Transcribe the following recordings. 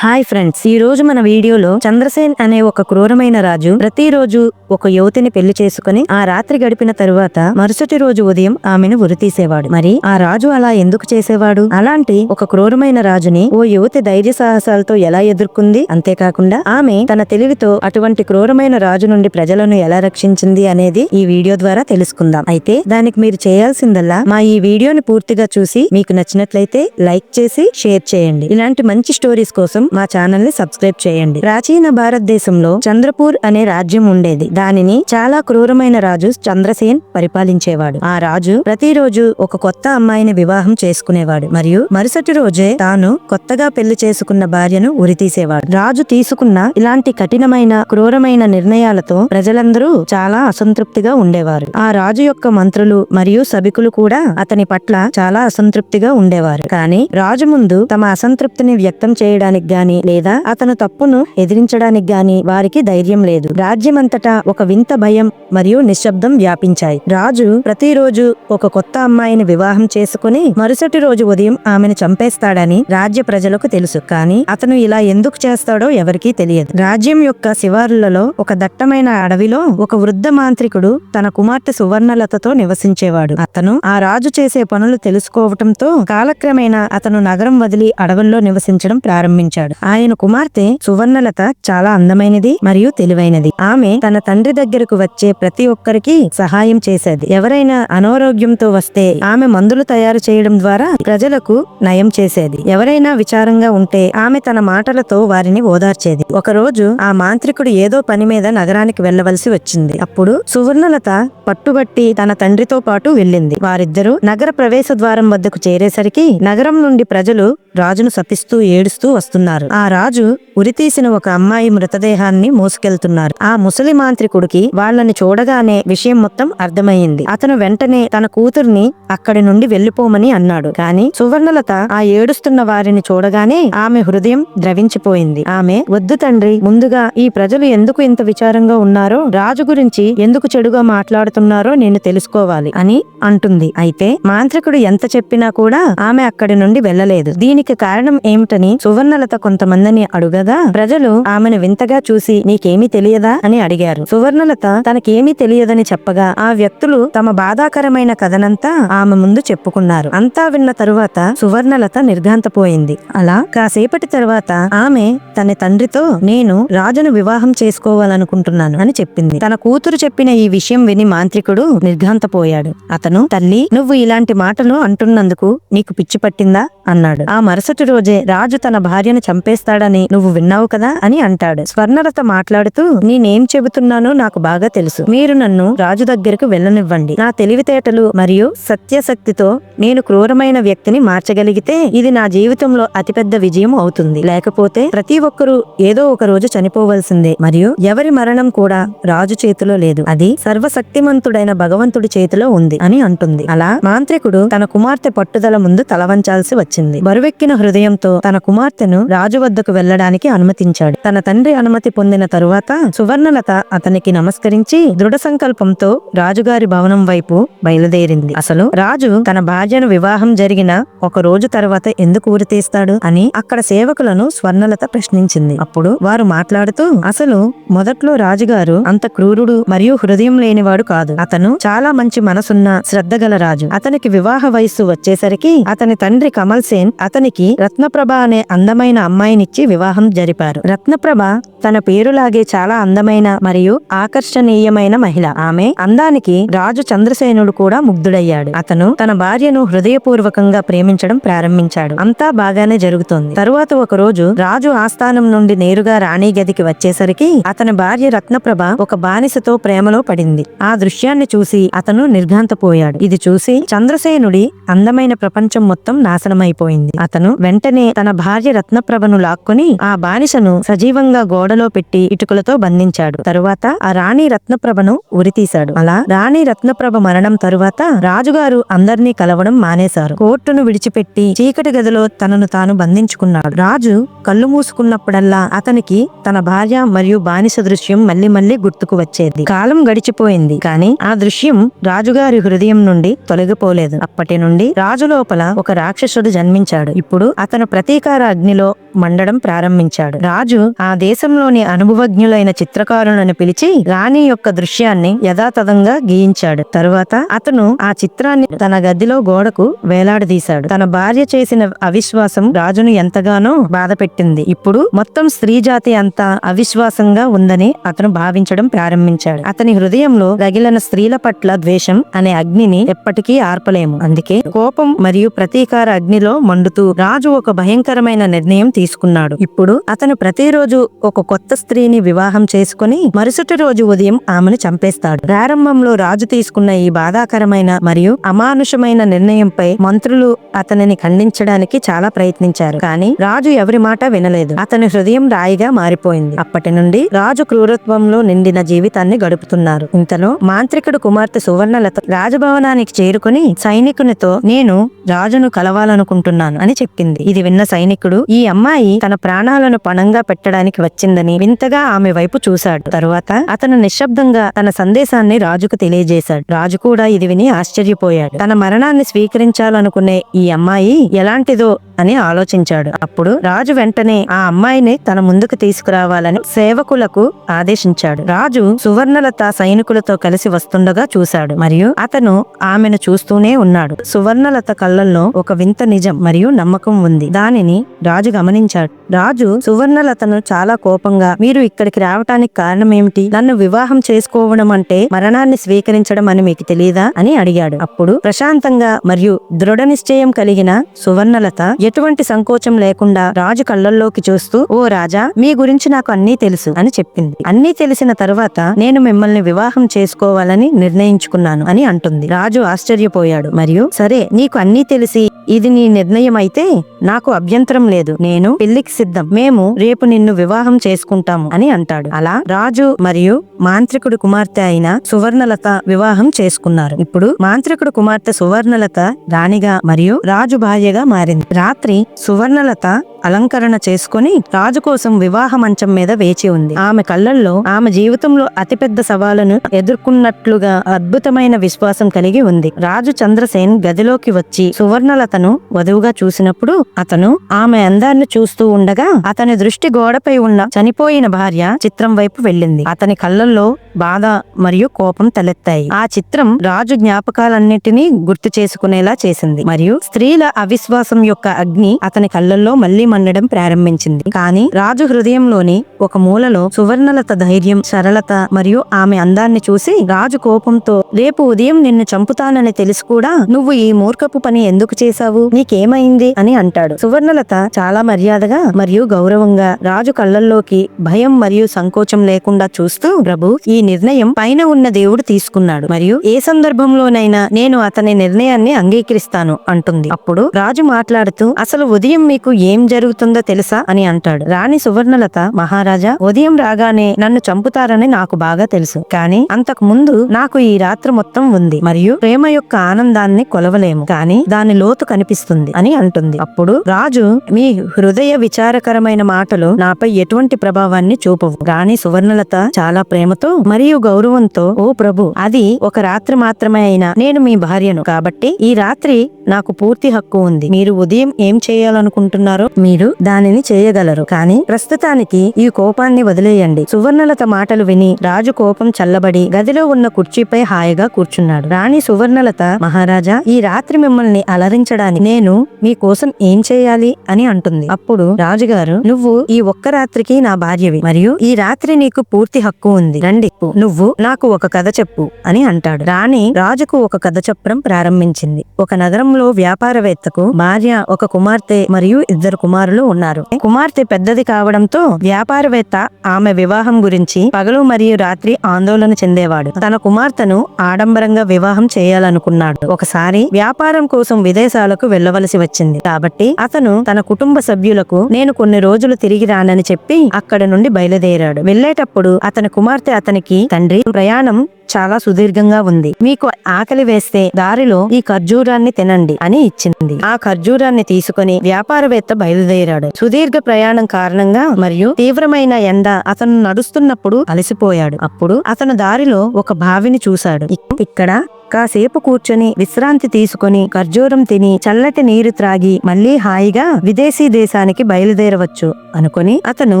Hi friends ఈ రోజు మన వీడియోలో చంద్రసేన్ అనే ఒక క్రూరమైన రాజు ప్రతిరోజు ఒక యువతిని పెళ్ళి చేసుకుని ఆ రాత్రి గడిపిన తరువాత మరుసటి రోజు ఉదయం ఆమెను ఉరితీసేవాడు మరి ఆ రాజు అలా ఎందుకు చేసేవాడు? అలాంటి ఒక క్రూరమైన రాజుని ఓ యువతి ధైర్య సాహసాలతో ఎలా ఎదుర్కొంది? అంతేకాకుండా ఆమె తన తెలివితో అటువంటి క్రూరమైన రాజు నుండి ప్రజలను ఎలా రక్షించింది అనేది ఈ వీడియో ద్వారా తెలుసుకుందాం. అయితే దానికి మీరు చేయాల్సిందల్లా మా ఈ వీడియోని పూర్తిగా చూసి మీకు నచ్చినట్లయితే లైక్ చేసి షేర్ చేయండి. ఇలాంటి మంచి స్టోరీస్ కోసం మా ఛానల్ని సబ్స్క్రైబ్ చేయండి. ప్రాచీన భారతదేశంలో చంద్రపూర్ అనే రాజ్యం ఉండేది. దానిని చాలా క్రూరమైన రాజు చంద్రసేన్ పరిపాలించేవాడు. ఆ రాజు ప్రతిరోజు ఒక కొత్త అమ్మాయిని వివాహం చేసుకునేవాడు మరియు మరుసటి రోజే తాను కొత్తగా పెళ్ళి చేసుకున్న భార్యను ఉరితీసేవాడు. రాజు తీసుకున్న ఇలాంటి కఠినమైన క్రూరమైన నిర్ణయాలతో ప్రజలందరూ చాలా అసంతృప్తిగా ఉండేవారు. ఆ రాజు యొక్క మంత్రులు మరియు సభికులు కూడా అతని పట్ల చాలా అసంతృప్తిగా ఉండేవారు. కానీ రాజు ముందు తమ అసంతృప్తిని వ్యక్తం చేయడానికి గాని లేదా అతను తప్పును ఎదిరించడానికి గాని వారికి ధైర్యం లేదు. రాజ్యమంతటా ఒక వింత భయం మరియు నిశ్శబ్దం వ్యాపించాయి. రాజు ప్రతిరోజు ఒక కొత్త అమ్మాయిని వివాహం చేసుకుని మరుసటి రోజు ఉదయం ఆమెను చంపేస్తాడని రాజ్య ప్రజలకు తెలుసు. కానీ అతను ఇలా ఎందుకు చేస్తాడో ఎవరికీ తెలియదు. రాజ్యం యొక్క శివారులలో ఒక దట్టమైన అడవిలో ఒక వృద్ధ మాంత్రికుడు తన కుమార్తె సువర్ణలతతో నివసించేవాడు. అతను ఆ రాజు చేసే పనులు తెలుసుకోవటంతో కాలక్రమేణా అతను నగరం వదిలి అడవుల్లో నివసించడం ప్రారంభించాడు. ఆయన కుమార్తె సువర్ణలత చాలా అందమైనది మరియు తెలివైనది. ఆమె తన తండ్రి దగ్గరకు వచ్చే ప్రతి ఒక్కరికి సహాయం చేసేది. ఎవరైనా అనారోగ్యంతో వస్తే ఆమె మందులు తయారు చేయడం ద్వారా ప్రజలకు నయం చేసేది. ఎవరైనా విచారంగా ఉంటే ఆమె తన మాటలతో వారిని ఓదార్చేది. ఒకరోజు ఆ మాంత్రికుడు ఏదో పని మీద నగరానికి వెళ్ళవలసి వచ్చింది. అప్పుడు సువర్ణలత పట్టుబట్టి తన తండ్రితో పాటు వెళ్ళింది. వారిద్దరూ నగర ప్రవేశ ద్వారం వద్దకు చేరేసరికి నగరం నుండి ప్రజలు రాజును శపిస్తూ ఏడుస్తూ వస్తున్నారు. ఆ రాజు ఉరితీసిన ఒక అమ్మాయి మృతదేహాన్ని మోసుకెళ్తున్నారు. ఆ ముసలి మాంత్రికుడికి వాళ్ళని చూడగానే విషయం మొత్తం అర్థమయ్యింది అతను వెంటనే తన కూతుర్ని అక్కడి నుండి వెళ్ళిపోమని అన్నాడు. కానీ సువర్ణలత ఆ ఏడుస్తున్న వారిని చూడగానే ఆమె హృదయం ద్రవించిపోయింది. ఆమె వద్దు తండ్రి ముందుగా ఈ ప్రజలు ఎందుకు ఇంత విచారంగా ఉన్నారో రాజు గురించి ఎందుకు చెడుగా మాట్లాడుతున్నారో నేను తెలుసుకోవాలి అని అంటుంది. అయితే మాంత్రికుడు ఎంత చెప్పినా కూడా ఆమె అక్కడి నుండి వెళ్ళలేదు. దీనికి కారణం ఏమిటని సువర్ణలత కొంతమందిని అడుగగా ప్రజలు ఆమెను వింతగా చూసి నీకేమీ తెలియదా? అని అడిగారు. సువర్ణలత తనకేమీ తెలియదని చెప్పగా ఆ వ్యక్తులు తమ బాధాకరమైన కథనంతా ఆమె ముందు చెప్పుకున్నారు. అంతా విన్న తరువాత సువర్ణలత నిర్ఘాంతపోయింది. అలా? కాసేపటి తరువాత ఆమె తన తండ్రితో నేను రాజును వివాహం చేసుకోవాలనుకుంటున్నాను అని చెప్పింది. తన కూతురు చెప్పిన ఈ విషయం విని మాంత్రికుడు నిర్ఘాంతపోయాడు. అతను తల్లి నువ్వు ఇలాంటి మాటలు అంటున్నందుకు నీకు పిచ్చి పట్టిందా? అన్నాడు. ఆ మరుసటి రోజే రాజు తన భార్యను చంపేస్తాడని నువ్వు విన్నావు కదా అని అంటాడు. స్వర్ణరథ మాట్లాడుతూ నేనేం చెబుతున్నానో నాకు బాగా తెలుసు. మీరు నన్ను రాజు దగ్గరకు వెళ్ళనివ్వండి. నా తెలివితేటలు మరియు సత్యశక్తితో నేను క్రూరమైన వ్యక్తిని మార్చగలిగితే ఇది నా జీవితంలో అతిపెద్ద విజయం అవుతుంది. లేకపోతే ప్రతి ఒక్కరూ ఏదో ఒక రోజు చనిపోవలసిందే. మరియు ఎవరి మరణం కూడా రాజు చేతిలో లేదు. అది సర్వశక్తిమంతుడైన భగవంతుడి చేతిలో ఉంది అని అంటుంది. అలా మాంత్రికుడు తన కుమార్తె పట్టుదల ముందు తలవంచాల్సి వచ్చింది. బరువెక్కిన హృదయంతో తన కుమార్తెను రాజు వద్దకు వెళ్ళడానికి అనుమతించాడు. తన తండ్రి అనుమతి పొందిన తరువాత సువర్ణలత అతనికి నమస్కరించి దృఢ సంకల్పంతో రాజుగారి భవనం వైపు బయలుదేరింది. అసలు రాజు తన భార్యను వివాహం జరిగిన ఒక రోజు తర్వాత ఎందుకు ఊరితీస్తాడు అని అక్కడ సేవకులను స్వర్ణలత ప్రశ్నించింది. అప్పుడు వారు మాట్లాడుతూ అసలు మొదట్లో రాజుగారు అంత క్రూరుడు మరియు హృదయం లేనివాడు కాదు. అతను చాలా మంచి మనసున్న శ్రద్ధగల రాజు. అతనికి వివాహ వయస్సు వచ్చేసరికి అతని తండ్రి కమల్ సేన్ అతనికి రత్నప్రభ అనే అందమైన అమ్మాయినిచ్చి వివాహం జరిపారు. రత్నప్రభ తన పేరులాగే చాలా అందమైన మరియు ఆకర్షణీయమైన మహిళ. ఆమె అందానికి రాజు చంద్రసేనుడు కూడా ముగ్ధుడయ్యాడు. అతను తన భార్యను హృదయపూర్వకంగా ప్రేమించడం ప్రారంభించాడు. అంతా బాగానే జరుగుతోంది. తరువాత ఒక రోజు రాజు ఆస్థానం నుండి నేరుగా రాణి గదికి వచ్చేసరికి అతని భార్య రత్నప్రభ ఒక బానిసతో ప్రేమలో పడింది. ఆ దృశ్యాన్ని చూసి అతను నిర్ఘాంతపోయాడు. ఇది చూసి చంద్రసేనుడి అందమైన ప్రపంచం మొత్తం నాశనమైపోయింది. అతను వెంటనే తన భార్య రత్నప్రభను లాక్కుని ఆ బానిసను సజీవంగా గోడలో పెట్టి ఇటుకలతో బంధించాడు. తరువాత ఆ రాణి రత్నప్రభను ఉరితీశాడు. అలా రాణి రత్నప్రభ మరణం తరువాత రాజుగారు అందర్నీ కలవడం మానేశారు. కోర్టును విడిచిపెట్టి చీకటి గదిలో తనను తాను బంధించుకున్నాడు. రాజు కళ్ళు మూసుకున్నప్పుడల్లా అతనికి తన భార్య మరియు బానిస దృశ్యం మళ్ళీ మళ్ళీ గుర్తుకు వచ్చేది. కాలం గడిచిపోయింది. కానీ ఆ దృశ్యం రాజుగారి హృదయం నుండి తొలగిపోలేదు. అప్పటి నుండి రాజు లోపల ఒక రాక్షసుడు జన్మ జన్మించాడు. ఇప్పుడు అతను ప్రతీకార అగ్నిలో మండడం ప్రారంభించాడు. రాజు ఆ దేశంలోని అనుభవజ్ఞులైన చిత్రకారులను పిలిచి రాణి యొక్క దృశ్యాన్ని యథాతథంగా గీయించాడు. తరువాత అతను ఆ చిత్రాన్ని తన గదిలో గోడకు వేలాడదీశాడు. తన భార్య చేసిన అవిశ్వాసం రాజును ఎంతగానో బాధ పెట్టింది ఇప్పుడు మొత్తం స్త్రీ జాతి అంతా అవిశ్వాసంగా ఉందని అతను భావించడం ప్రారంభించాడు. అతని హృదయంలో రగిలిన స్త్రీల పట్ల ద్వేషం అనే అగ్నిని ఎప్పటికీ ఆర్పలేము. అందుకే కోపం మరియు ప్రతీకార అగ్నిలో మండుతూ రాజు ఒక భయంకరమైన నిర్ణయం తీసుకున్నాడు. ఇప్పుడు అతను ప్రతిరోజు ఒక కొత్త స్త్రీని వివాహం చేసుకుని మరుసటి రోజు ఉదయం ఆమెను చంపేస్తాడు. ప్రారంభంలో రాజు తీసుకున్న ఈ బాధాకరమైన మరియు అమానుషమైన నిర్ణయంపై మంత్రులు అతనిని ఖండించడానికి చాలా ప్రయత్నించారు. కానీ రాజు ఎవరి మాట వినలేదు. అతని హృదయం రాయిగా మారిపోయింది. అప్పటి నుండి రాజు క్రూరత్వంలో నిండిన జీవితాన్ని గడుపుతున్నారు. ఇంతలో మాంత్రికుడు కుమార్తె సువర్ణలత రాజభవనానికి చేరుకుని సైనికునితో నేను రాజును కలవాలనుకుంటున్నాను అని చెప్పింది. ఇది విన్న సైనికుడు ఈ అమ్మాయి తన ప్రాణాలను పణంగా పెట్టడానికి వచ్చిందని వింతగా ఆమె వైపు చూశాడు. తరువాత అతను నిశ్శబ్దంగా తన సందేశాన్ని రాజుకు తెలియజేశాడు. రాజు కూడా ఇది విని ఆశ్చర్యపోయాడు. తన మరణాన్ని స్వీకరించాలనుకునే ఈ అమ్మాయి ఎలాంటిదో అని ఆలోచించాడు. అప్పుడు రాజు వెంటనే ఆ అమ్మాయిని తన ముందుకు తీసుకురావాలని సేవకులకు ఆదేశించాడు. రాజు సువర్ణలత సైనికులతో కలిసి వస్తుండగా చూశాడు మరియు అతను ఆమెను చూస్తూనే ఉన్నాడు. సువర్ణలత కళ్ళల్లో ఒక వింత నిజం మరియు నమ్మకం ఉంది. దానిని రాజు గమనించాడు. రాజు సువర్ణలతను చాలా కోపంగా మీరు ఇక్కడికి రావటానికి కారణం ఏమిటి నన్ను వివాహం చేసుకోవడం అంటే మరణాన్ని స్వీకరించడం అని మీకు తెలియదా? అని అడిగాడు. అప్పుడు ప్రశాంతంగా మరియు దృఢ నిశ్చయం కలిగిన సువర్ణలత ఎటువంటి సంకోచం లేకుండా రాజు కళ్ళల్లోకి చూస్తూ ఓ రాజా మీ గురించి నాకు అన్నీ తెలుసు అని చెప్పింది. అన్నీ తెలిసిన తర్వాత నేను మిమ్మల్ని వివాహం చేసుకోవాలని నిర్ణయించుకున్నాను అని అంటుంది. రాజు ఆశ్చర్యపోయాడు. మరియు సరే నీకు అన్నీ తెలిసి ఇది నీ నిర్ణయం అయితే నాకు అభ్యంతరం లేదు. నేను పెళ్ళికి సిద్ధం. మేము రేపు నిన్ను వివాహం చేసుకుంటాము అని అంటాడు. అలా రాజు మరియు మాంత్రికుడు కుమార్తె అయిన సువర్ణలత వివాహం చేసుకున్నారు. ఇప్పుడు మాంత్రికుడు కుమార్తె సువర్ణలత రాణిగా మరియు రాజు భార్యగా మారింది. రాత్రి సువర్ణలత అలంకరణ చేసుకుని రాజు కోసం వివాహ మంచం మీద వేచి ఉంది. ఆమె కళ్ళల్లో ఆమె జీవితంలో అతిపెద్ద సవాలును ఎదుర్కొన్నట్లుగా అద్భుతమైన విశ్వాసం కలిగి ఉంది. రాజు చంద్రసేన్ గదిలోకి వచ్చి సువర్ణలతను వధువుగా చూసినప్పుడు అతను ఆమె అందాన్ని చూస్తూ ఉండగా అతని దృష్టి గోడపై ఉన్న చనిపోయిన భార్య చిత్రం వైపు వెళ్ళింది. అతని కళ్ళల్లో బాధ మరియు కోపం తలెత్తాయి. ఆ చిత్రం రాజు జ్ఞాపకాలన్నిటినీ గుర్తు చేసుకునేలా చేసింది. మరియు స్త్రీల అవిశ్వాసం యొక్క అగ్ని అతని కళ్ళల్లో మళ్ళీ మండడం ప్రారంభించింది. కానీ రాజు హృదయంలోని ఒక మూలలో సువర్ణలత ధైర్యం సరళత మరియు ఆమె అందాన్ని చూసి రాజు కోపంతో రేపు ఉదయం నిన్ను చంపుతానని తెలిసి కూడా నువ్వు ఈ మూర్ఖపు పని ఎందుకు చేశావు? నీకేమైంది? అని అంటాడు. సువర్ణలత చాలా మర్యాదగా మరియు గౌరవంగా రాజు కళ్ళల్లోకి భయం మరియు సంకోచం లేకుండా చూస్తూ ప్రభు ఈ నిర్ణయం పైన ఉన్న దేవుడు తీసుకున్నాడు మరియు ఏ సందర్భంలోనైనా నేను అతని నిర్ణయాన్ని అంగీకరిస్తాను అంటుంది. అప్పుడు రాజు మాట్లాడుతూ అసలు ఉదయం మీకు ఏం జరుగుతుందో తెలుసా అని అంటాడు. రాణి సువర్ణలత మహారాజా ఉదయం రాగానే నన్ను చంపుతారని నాకు బాగా తెలుసు. కానీ అంతకు ముందు నాకు ఈ రాత్రి మొత్తం ఉంది. మరియు ప్రేమ యొక్క ఆనందాన్ని కొలవలేము. కానీ దాని లోతు కనిపిస్తుంది అని అంటుంది. అప్పుడు రాజు మీ హృదయ విచారకరమైన మాటలు నాపై ఎటువంటి ప్రభావాన్ని చూపవు. రాణి సువర్ణలత చాలా ప్రేమతో మరియు గౌరవంతో ఓ ప్రభు అది ఒక రాత్రి మాత్రమే అయినా నేను మీ భార్యను. కాబట్టి ఈ రాత్రి నాకు పూర్తి హక్కు ఉంది. మీరు ఉదయం ఏం చేయాలనుకుంటున్నారో మీరు దానిని చేయగలరు. కానీ ప్రస్తుతానికి ఈ కోపాన్ని వదిలేయండి. సువర్ణలత మాటలు విని రాజు కోపం చల్లబడి గదిలో ఉన్న కుర్చీపై హాయిగా కూర్చున్నాడు. రాణి సువర్ణలత మహారాజా ఈ రాత్రి మిమ్మల్ని అలరించడానికి నేను మీ కోసం ఏం చేయాలి? అని అంటుంది. అప్పుడు రాజుగారు నువ్వు ఈ ఒక్క రాత్రికి నా భార్యవి. మరియు ఈ రాత్రి నీకు పూర్తి హక్కు ఉంది. రండి. నువ్వు నాకు ఒక కథ చెప్పు అని అంటాడు. రాణి రాజుకు ఒక కథ చెప్పడం ప్రారంభించింది. ఒక నగరం కుటుంబంలో వ్యాపారవేత్తకు భార్య ఒక కుమార్తె మరియు ఇద్దరు కుమారులు ఉన్నారు. కుమార్తె పెద్దది కావడంతో వ్యాపారవేత్త ఆమె వివాహం గురించి పగలు మరియు రాత్రి ఆందోళన చెందేవాడు. తన కుమార్తెను ఆడంబరంగా వివాహం చేయాలనుకున్నాడు. ఒకసారి వ్యాపారం కోసం విదేశాలకు వెళ్ళవలసి వచ్చింది. కాబట్టి అతను తన కుటుంబ సభ్యులకు నేను కొన్ని రోజులు తిరిగి రానని చెప్పి అక్కడ నుండి బయలుదేరాడు. వెళ్ళేటప్పుడు అతని కుమార్తె అతనికి తండ్రి ప్రయాణం చాలా సుదీర్ఘంగా ఉంది. మీకు ఆకలి వేస్తే దారిలో ఈ ఖర్జూరాన్ని తినండి అని ఇచ్చింది. ఆ ఖర్జూరాన్ని తీసుకుని వ్యాపారవేత్త బయలుదేరాడు. సుదీర్ఘ ప్రయాణం కారణంగా మరియు తీవ్రమైన ఎండ అతను నడుస్తున్నప్పుడు అలసిపోయాడు. అప్పుడు అతను దారిలో ఒక బావిని చూశాడు. ఇక్కడ కాసేపు కూర్చొని విశ్రాంతి తీసుకొని ఖర్జూరం తిని చల్లటి నీరు త్రాగి మళ్ళీ హాయిగా విదేశీ దేశానికి బయలుదేరవచ్చు అనుకొని అతను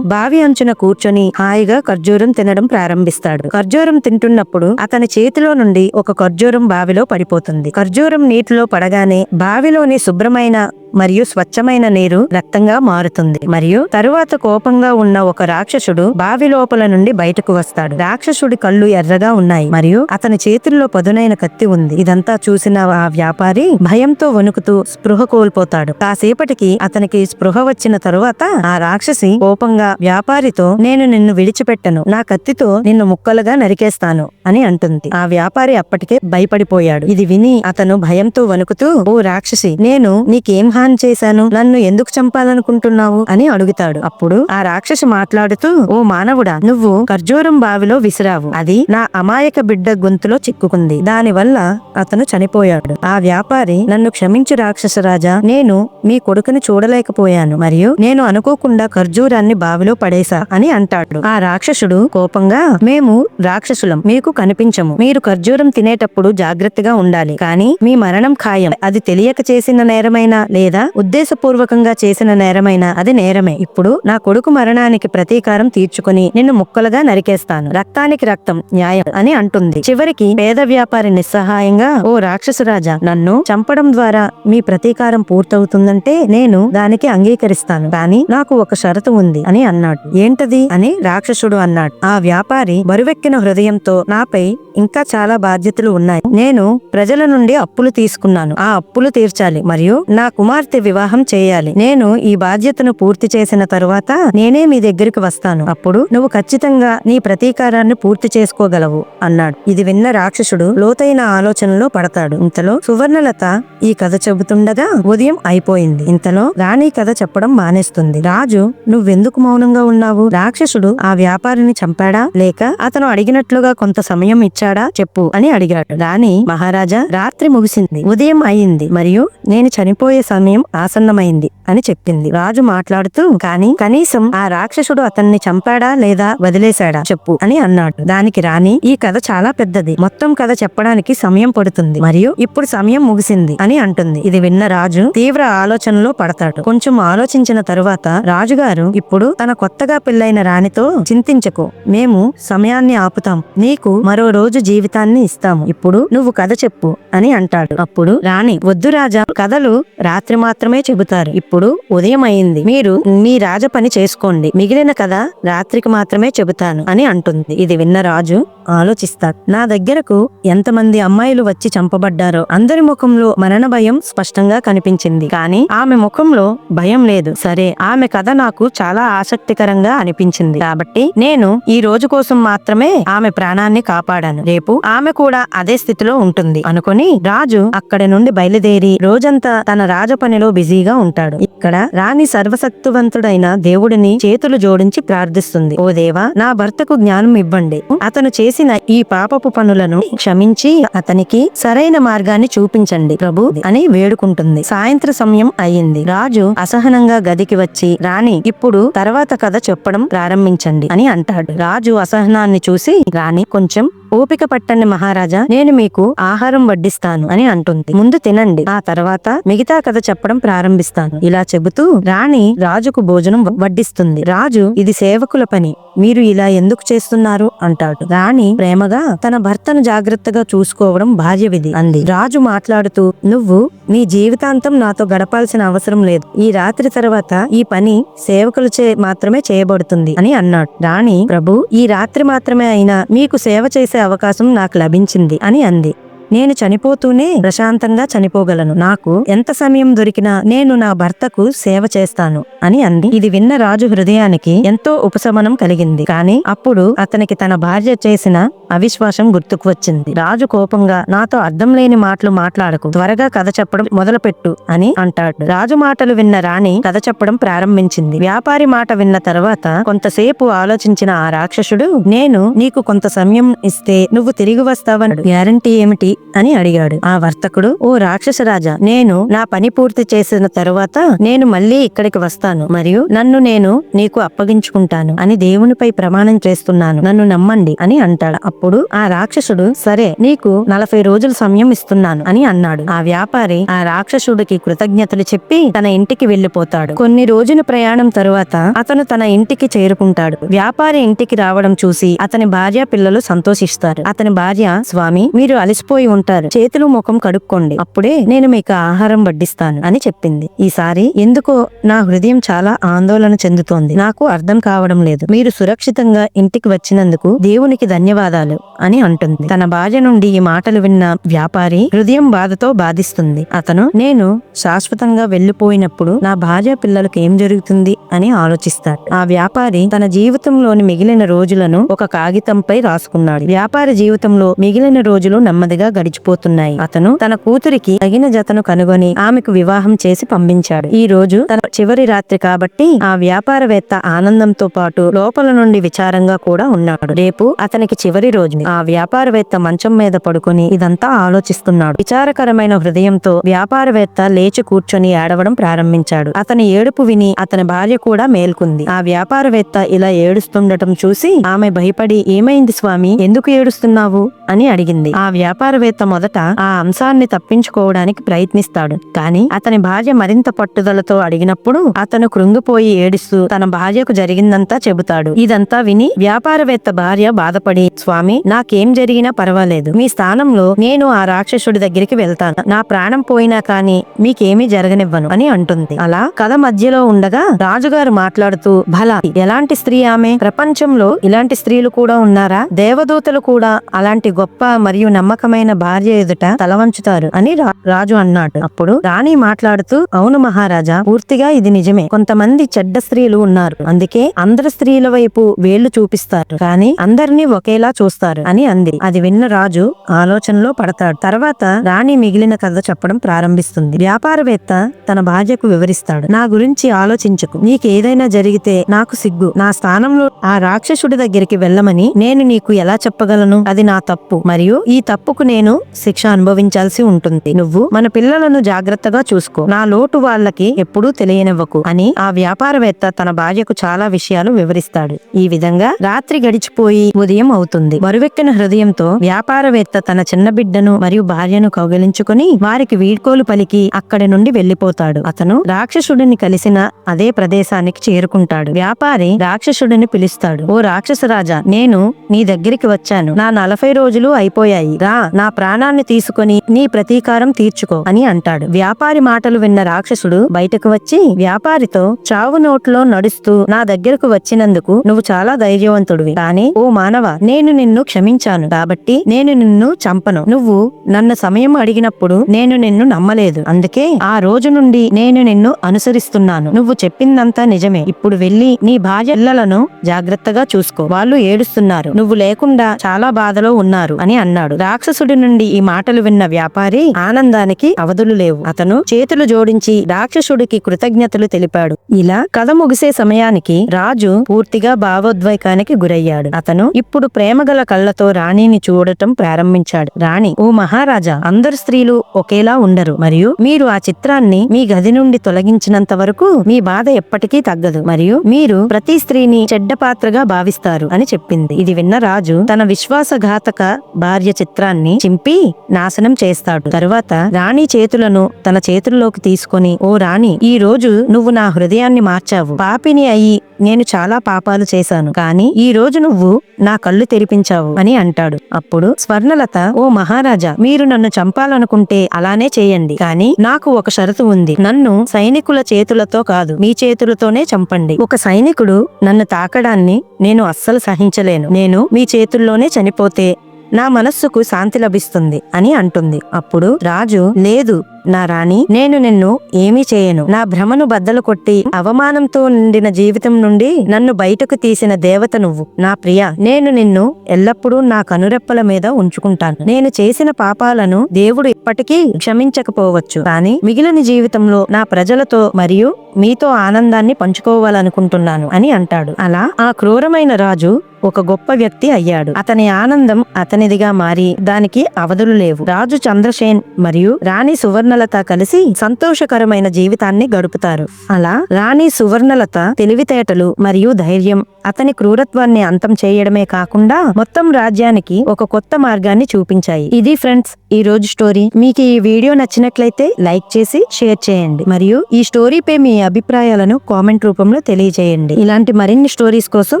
బావి అంచున కూర్చొని హాయిగా ఖర్జూరం తినడం ప్రారంభిస్తాడు. ఖర్జూరం తింటున్నప్పుడు అతని చేతిలో నుండి ఒక ఖర్జూరం బావిలో పడిపోతుంది. ఖర్జూరం నీటిలో పడగానే బావిలోని శుభ్రమైన మరియు స్వచ్ఛమైన నీరు రక్తంగా మారుతుంది. మరియు తరువాత కోపంగా ఉన్న ఒక రాక్షసుడు బావి లోపల నుండి బయటకు వస్తాడు. రాక్షసుడి కళ్ళు ఎర్రగా ఉన్నాయి మరియు అతని చేతుల్లో పదునైన కత్తి ఉంది. ఇదంతా చూసిన ఆ వ్యాపారి భయంతో వణుకుతూ స్పృహ కోల్పోతాడు. కాసేపటికి అతనికి స్పృహ వచ్చిన తరువాత ఆ రాక్షసి కోపంగా వ్యాపారితో నేను నిన్ను విడిచిపెట్టను. నా కత్తితో నిన్ను ముక్కలుగా నరికేస్తాను అని అంటుంది. ఆ వ్యాపారి అప్పటికే భయపడిపోయాడు. ఇది విని అతను భయంతో వణుకుతూ ఓ రాక్షసి నేను నీకేం హాని చేశాను. నన్ను ఎందుకు చంపాలనుకుంటున్నావు? అని అడుగుతాడు. అప్పుడు ఆ రాక్షసు మాట్లాడుతూ ఓ మానవుడా నువ్వు ఖర్జూరం బావిలో విసిరావు. అది నా అమాయక బిడ్డ గొంతులో చిక్కుకుంది. దానివల్ల అతను చనిపోయాడు. ఆ వ్యాపారి నన్ను క్షమించు రాక్షసరాజా నేను మీ కొడుకుని చూడలేకపోయాను. మరియు నేను అనుకోకుండా ఖర్జూరాన్ని బావిలో పడేశా అని అంటాడు. ఆ రాక్షసుడు కోపంగా మేము రాక్షసులం. మీకు కనిపించము. మీరు ఖర్జూరం తినేటప్పుడు జాగ్రత్తగా ఉండాలి. కానీ మీ మరణం ఖాయం. అది తెలియక చేసిన నేరమైనా లేదా లేదా ఉద్దేశపూర్వకంగా చేసిన నేరమైనా అది నేరమే. ఇప్పుడు నా కొడుకు మరణానికి ప్రతీకారం తీర్చుకుని నిన్ను ముక్కలుగా నరికేస్తాను. రక్తానికి రక్తం న్యాయం అని అంటుంది. చివరికి పేద వ్యాపారి నిస్సహాయంగా ఓ రాక్షసు రాజా నన్ను చంపడం ద్వారా మీ ప్రతీకారం పూర్తవుతుందంటే నేను దానికి అంగీకరిస్తాను. కానీ నాకు ఒక షరతు ఉంది అని అన్నాడు. ఏంటది? అని రాక్షసుడు అన్నాడు. ఆ వ్యాపారి బరువెక్కిన హృదయంతో నాపై ఇంకా చాలా బాధ్యతలు ఉన్నాయి. నేను ప్రజల నుండి అప్పులు తీసుకున్నాను. ఆ అప్పులు తీర్చాలి. మరియు నా కుమార్ కుమార్తె వివాహం చేయాలి. నేను ఈ బాధ్యతను పూర్తి చేసిన తరువాత నేనే మీ దగ్గరికి వస్తాను. అప్పుడు నువ్వు ఖచ్చితంగా నీ ప్రతీకారాన్ని పూర్తి చేసుకోగలవు అన్నాడు. ఇది విన్న రాక్షసుడు లోతైన ఆలోచనలో పడతాడు. ఇంతలో సువర్ణలత ఈ కథ చెబుతుండగా ఉదయం అయిపోయింది. ఇంతలో రాణి కథ చెప్పడం మానేస్తుంది. రాజు నువ్వెందుకు మౌనంగా ఉన్నావు? రాక్షసుడు ఆ వ్యాపారిని చంపాడా? లేక అతను అడిగినట్లుగా కొంత సమయం ఇచ్చాడా? చెప్పు అని అడిగాడు. రాణి మహారాజా రాత్రి ముగిసింది. ఉదయం అయింది. మరియు నేను చనిపోయే సమయం ఆసన్నమైంది అని చెప్పింది. రాజు మాట్లాడుతూ కానీ కనీసం ఆ రాక్షసుడు అతన్ని చంపాడా లేదా వదిలేశాడా చెప్పు అని అన్నాడు. దానికి రాణి ఈ కథ చాలా పెద్దది. మొత్తం కథ చెప్పడానికి సమయం పడుతుంది. మరియు ఇప్పుడు సమయం ముగిసింది అని అంటుంది. ఇది విన్న రాజు తీవ్ర ఆలోచనలో పడతాడు. కొంచెం ఆలోచించిన తరువాత రాజుగారు ఇప్పుడు తన కొత్తగా పెళ్ళైన రాణితో చింతించకు. మేము సమయాన్ని ఆపుతాం. నీకు మరో రోజు జీవితాన్ని ఇస్తాము. ఇప్పుడు నువ్వు కథ చెప్పు అని అంటాడు. అప్పుడు రాణి వద్దు రాజా. కథలు రాత్రి మాత్రమే చెబుతారు. ఇప్పుడు ఉదయం అయింది. మీరు మీ రాజ పని చేసుకోండి. మిగిలిన కథ రాత్రికి మాత్రమే చెబుతాను అని అంటుంది. ఇది విన్న రాజు ఆలోచిస్తారు. నా దగ్గరకు ఎంతమంది అమ్మాయిలు వచ్చి చంపబడ్డారో అందరి ముఖంలో మరణ భయం స్పష్టంగా కనిపించింది. కానీ ఆమె ముఖంలో భయం లేదు. సరే ఆమె కథ నాకు చాలా ఆసక్తికరంగా అనిపించింది. కాబట్టి నేను ఈ రోజు కోసం మాత్రమే ఆమె ప్రాణాన్ని కాపాడాను. రేపు ఆమె కూడా అదే స్థితిలో ఉంటుంది అనుకొని రాజు అక్కడి నుండి బయలుదేరి రోజంతా తన రాజ పనిలో బిజీగా ఉంటాడు. ఇక్కడ రాణి సర్వశక్తివంతుడైన దేవుడిని చేతులు జోడించి ప్రార్థిస్తుంది. ఓ దేవా నా భర్తకు జ్ఞానం ఇవ్వండి. అతను చేసి చేసిన ఈ పాపపు పనులను క్షమించి అతనికి సరైన మార్గాన్ని చూపించండి ప్రభు అని వేడుకుంటుంది. సాయంత్ర సమయం అయ్యింది. రాజు అసహనంగా గదికి వచ్చి రాణి ఇప్పుడు తర్వాత కథ చెప్పడం ప్రారంభించండి అని అంటాడు. రాజు అసహనాన్ని చూసి రాణి కొంచెం ఓపిక పట్టండి మహారాజా నేను మీకు ఆహారం వడ్డిస్తాను అని అంటుంది. ముందు తినండి ఆ తర్వాత మిగతా కథ చెప్పడం ప్రారంభిస్తాను. ఇలా చెబుతూ రాణి రాజుకు భోజనం వడ్డిస్తుంది. రాజు ఇది సేవకుల పని మీరు ఇలా ఎందుకు చేస్తున్నారు? అంటాడు. రాణి ప్రేమగా తన భర్తను జాగ్రత్తగా చూసుకోవడం భార్య విధి అంది. రాజు మాట్లాడుతూ నువ్వు నీ జీవితాంతం నాతో గడపాల్సిన అవసరం లేదు. ఈ రాత్రి తర్వాత ఈ పని సేవకులు చే మాత్రమే చేయబడుతుంది అని అన్నాడు. రాణి ప్రభు ఈ రాత్రి మాత్రమే అయినా మీకు సేవ చేసే అవకాశం నాకు లభించింది అని అంది. నేను చనిపోతూనే ప్రశాంతంగా చనిపోగలను. నాకు ఎంత సమయం దొరికినా నేను నా భర్తకు సేవ చేస్తాను అని అంది. ఇది విన్న రాజు హృదయానికి ఎంతో ఉపశమనం కలిగింది. కానీ అప్పుడు అతనికి తన భార్య చేసిన అవిశ్వాసం గుర్తుకు వచ్చింది. రాజు కోపంగా నాతో అర్థం లేని మాటలు మాట్లాడకు. త్వరగా కథ చెప్పడం మొదలుపెట్టు అని అంటాడు. రాజు మాటలు విన్న రాణి కథ చెప్పడం ప్రారంభించింది. వ్యాపారి మాట విన్న తర్వాత కొంతసేపు ఆలోచించిన ఆ రాక్షసుడు నేను నీకు కొంత సమయం ఇస్తే నువ్వు తిరిగి వస్తావని గ్యారంటీ ఏమిటి? అని అడిగాడు. ఆ వర్తకుడు ఓ రాక్షస రాజా నేను నా పని పూర్తి చేసిన తరువాత నేను మళ్ళీ ఇక్కడికి వస్తాను మరియు నన్ను నేను నీకు అప్పగించుకుంటాను అని దేవునిపై ప్రమాణం చేస్తున్నాను. నన్ను నమ్మండి అని అంటాడు. అప్పుడు ఆ రాక్షసుడు సరే నీకు నలభై రోజుల సమయం ఇస్తున్నాను అని అన్నాడు. ఆ వ్యాపారి ఆ రాక్షసుడికి కృతజ్ఞతలు చెప్పి తన ఇంటికి వెళ్ళిపోతాడు కొన్ని రోజుల ప్రయాణం తరువాత అతను తన ఇంటికి చేరుకుంటాడు. వ్యాపారి ఇంటికి రావడం చూసి అతని భార్య పిల్లలు సంతోషిస్తారు. అతని భార్య స్వామి మీరు అలసిపోయి ఉంటారు. చేతులు ముఖం కడుక్కోండి. అప్పుడే నేను మీకు ఆహారం వడ్డిస్తాను అని చెప్పింది. ఈసారి ఎందుకో నా హృదయం చాలా ఆందోళన చెందుతోంది. నాకు అర్థం కావడం లేదు. మీరు సురక్షితంగా ఇంటికి వచ్చినందుకు దేవునికి ధన్యవాదాలు అని అంటుంది. తన భార్య నుండి ఈ మాటలు విన్న వ్యాపారి హృదయం బాధతో బాధిస్తుంది. అతను నేను శాశ్వతంగా వెళ్ళిపోయినప్పుడు నా భార్య పిల్లలకు ఏం జరుగుతుంది? అని ఆలోచిస్తాడు. ఆ వ్యాపారి తన జీవితంలోని మిగిలిన రోజులను ఒక కాగితంపై రాసుకున్నాడు. వ్యాపార జీవితంలో మిగిలిన రోజులు నెమ్మదిగా గడిచిపోతున్నాయి. అతను తన కూతురికి తగిన జతను కనుగొని ఆమెకు వివాహం చేసి పంపించాడు. ఈ రోజు తన చివరి రాత్రి కాబట్టి ఆ వ్యాపారవేత్త ఆనందంతో పాటు లోపల నుండి విచారంగా కూడా ఉన్నాడు. రేపు అతనికి చివరి రోజు. ఆ వ్యాపారవేత్త మంచం మీద పడుకొని ఇదంతా ఆలోచిస్తున్నాడు. విచారకరమైన హృదయంతో వ్యాపారవేత్త లేచి కూర్చొని ఏడవడం ప్రారంభించాడు. అతని ఏడుపు విని అతని భార్య కూడా మేల్కుంది. ఆ వ్యాపారవేత్త ఇలా ఏడుస్తుండటం చూసి ఆమె భయపడి ఏమైంది స్వామి? ఎందుకు ఏడుస్తున్నావు? అని అడిగింది. ఆ వ్యాపారవేత్త మొదట ఆ అంశాన్ని తప్పించుకోవడానికి ప్రయత్నిస్తాడు. కానీ అతని భార్య మరింత పట్టుదలతో అడిగినప్పుడు అతను కృంగిపోయి ఏడుస్తూ తన భార్యకు జరిగిందంతా చెబుతాడు. ఇదంతా విని వ్యాపారవేత్త భార్య బాధపడి స్వామి నాకేం జరిగినా పర్వాలేదు. మీ స్థానంలో నేను ఆ రాక్షసుడి దగ్గరికి వెళ్తాను. నా ప్రాణం పోయినా కానీ మీకేమీ జరగనివ్వను అని అంటుంది. అలా కథ మధ్యలో ఉండగా రాజుగారు మాట్లాడుతూ భలా ఎలాంటి స్త్రీ ఆమె? ప్రపంచంలో ఇలాంటి స్త్రీలు కూడా ఉన్నారా? దేవదూతలు కూడా అలాంటి గొప్ప మరియు నమ్మకమైన భార్య ఎదుట తల వంచుతారు అని రా- రాజు అన్నాడు. అప్పుడు రాణి మాట్లాడుతూ అవును మహారాజా పూర్తిగా ఇది నిజమే. కొంతమంది చెడ్డ స్త్రీలు ఉన్నారు. అందుకే అందరు స్త్రీల వైపు వేళ్ళు చూపిస్తారు. కానీ అందరినీ ఒకేలా చూస్తారు అని అంది. అది విన్న రాజు ఆలోచనలో పడతాడు. తర్వాత రాణి మిగిలిన కథ చెప్పడం ప్రారంభిస్తుంది. వ్యాపారవేత్త తన భార్యకు వివరిస్తాడు. నా గురించి ఆలోచించకు. నీకేదైనా జరిగితే నాకు సిగ్గు. నా స్థానంలో ఆ రాక్షసుడి దగ్గరికి వెళ్ళమని నేను నీకు ఎలా చెప్పగలను? అది నా తప్పు. మరియు ఈ తప్పుకు నేను నేను శిక్ష అనుభవించాల్సి ఉంటుంది. నువ్వు మన పిల్లలను జాగ్రత్తగా చూసుకో. నా లోటు వాళ్ళకి ఎప్పుడూ తెలియనివ్వకు అని ఆ వ్యాపారవేత్త తన భార్యకు చాలా విషయాలు వివరిస్తాడు. ఈ విధంగా రాత్రి గడిచిపోయి ఉదయం అవుతుంది. మరువెక్కిన హృదయంతో వ్యాపారవేత్త తన చిన్న బిడ్డను మరియు భార్యను కౌగిలించుకుని వారికి వీడ్కోలు పలికి అక్కడి నుండి వెళ్ళిపోతాడు అతను రాక్షసుడిని కలిసిన అదే ప్రదేశానికి చేరుకుంటాడు. వ్యాపారి రాక్షసుడిని పిలుస్తాడు. ఓ రాక్షసరాజా నేను నీ దగ్గరికి వచ్చాను. నా నలభై రోజులు అయిపోయాయి. రా నా నా ప్రాణాన్ని తీసుకొని నీ ప్రతీకారం తీర్చుకో అని అంటాడు. వ్యాపారి మాటలు విన్న రాక్షసుడు బయటకు వచ్చి వ్యాపారితో చావు నోట్లో నడుస్తూ నా దగ్గరకు వచ్చినందుకు నువ్వు చాలా ధైర్యవంతుడివి. కానీ ఓ మానవ నేను నిన్ను క్షమించాను. కాబట్టి నేను నిన్ను చంపను. నువ్వు నన్ను సమయం అడిగినప్పుడు నేను నిన్ను నమ్మలేదు. అందుకే ఆ రోజు నుండి నేను నిన్ను అనుసరిస్తున్నాను. నువ్వు చెప్పిందంతా నిజమే. ఇప్పుడు వెళ్ళి నీ భార్య పిల్లలను జాగ్రత్తగా చూసుకో. వాళ్ళు ఏడుస్తున్నారు. నువ్వు లేకుండా చాలా బాధలో ఉన్నారు అని అన్నాడు. రాక్షసుడి నుండి ఈ మాటలు విన్న వ్యాపారి ఆనందానికి అవధులు లేవు. అతను చేతులు జోడించి రాక్షసుడికి కృతజ్ఞతలు తెలిపాడు. ఇలా కథ ముగిసే సమయానికి రాజు పూర్తిగా భావోద్వేగానికి గురయ్యాడు. అతను ఇప్పుడు ప్రేమగల కళ్ళతో రాణిని చూడటం ప్రారంభించాడు. రాణి ఓ మహారాజా అందరు స్త్రీలు ఒకేలా ఉండరు. మరియు మీరు ఆ చిత్రాన్ని మీ గది నుండి తొలగించినంత వరకు మీ బాధ ఎప్పటికీ తగ్గదు. మరియు మీరు ప్రతి స్త్రీని చెడ్డ పాత్రగా భావిస్తారు అని చెప్పింది. ఇది విన్న రాజు తన విశ్వాసఘాతక భార్య చిత్రాన్ని చింపి నాశనం చేస్తాడు. తరువాత రాణి చేతులను తన చేతుల్లోకి తీసుకొని ఓ రాణి ఈ రోజు నువ్వు నా హృదయాన్ని మార్చావు. పాపిని అయి నేను చాలా పాపాలు చేశాను. కానీ ఈ రోజు నువ్వు నా కళ్ళు తెరిపించావు అని అంటాడు. అప్పుడు స్వర్ణలత ఓ మహారాజా మీరు నన్ను చంపాలనుకుంటే అలానే చేయండి. కానీ నాకు ఒక షరతు ఉంది. నన్ను సైనికుల చేతులతో కాదు మీ చేతులతోనే చంపండి. ఒక సైనికుడు నన్ను తాకడాన్ని నేను అస్సలు సహించలేను. నేను మీ చేతుల్లోనే చనిపోతే నా మనస్సుకు శాంతి లభిస్తుంది అని అంటుంది. అప్పుడు రాజు లేదు నా రాణి నేను నిన్ను ఏమీ చేయను. నా భ్రమను బద్దలు కొట్టి అవమానంతో నిండిన జీవితం నుండి నన్ను బయటకు తీసిన దేవత నువ్వు. నా ప్రియ నేను నిన్ను ఎల్లప్పుడూ నా కనురెప్పల మీద ఉంచుకుంటాను. నేను చేసిన పాపాలను దేవుడు ఇప్పటికీ క్షమించకపోవచ్చు. కానీ మిగిలిన జీవితంలో నా ప్రజలతో మరియు మీతో ఆనందాన్ని పంచుకోవాలనుకుంటున్నాను అని అంటాడు. అలా ఆ క్రూరమైన రాజు ఒక గొప్ప వ్యక్తి అయ్యాడు. అతని ఆనందం అతనిదిగా మారి దానికి అవధులు లేవు. రాజు చంద్రసేన్ మరియు రాణి సువర్ణ సువర్ణలత కలిసి సంతోషకరమైన జీవితాన్ని గడుపుతారు. అలా రాణి సువర్ణలత తెలివితేటలు మరియు ధైర్యం అతని క్రూరత్వాన్ని అంతం చేయడమే కాకుండా మొత్తం రాజ్యానికి ఒక కొత్త మార్గాన్ని చూపించాయి. ఇది ఫ్రెండ్స్ ఈ రోజు స్టోరీ. మీకు ఈ వీడియో నచ్చినట్లయితే లైక్ చేసి షేర్ చేయండి. మరియు ఈ స్టోరీపై మీ అభిప్రాయాలను కామెంట్ రూపంలో తెలియజేయండి. ఇలాంటి మరిన్ని స్టోరీస్ కోసం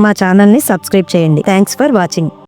మా ఛానల్ని సబ్స్క్రైబ్ చేయండి. Thanks for watching.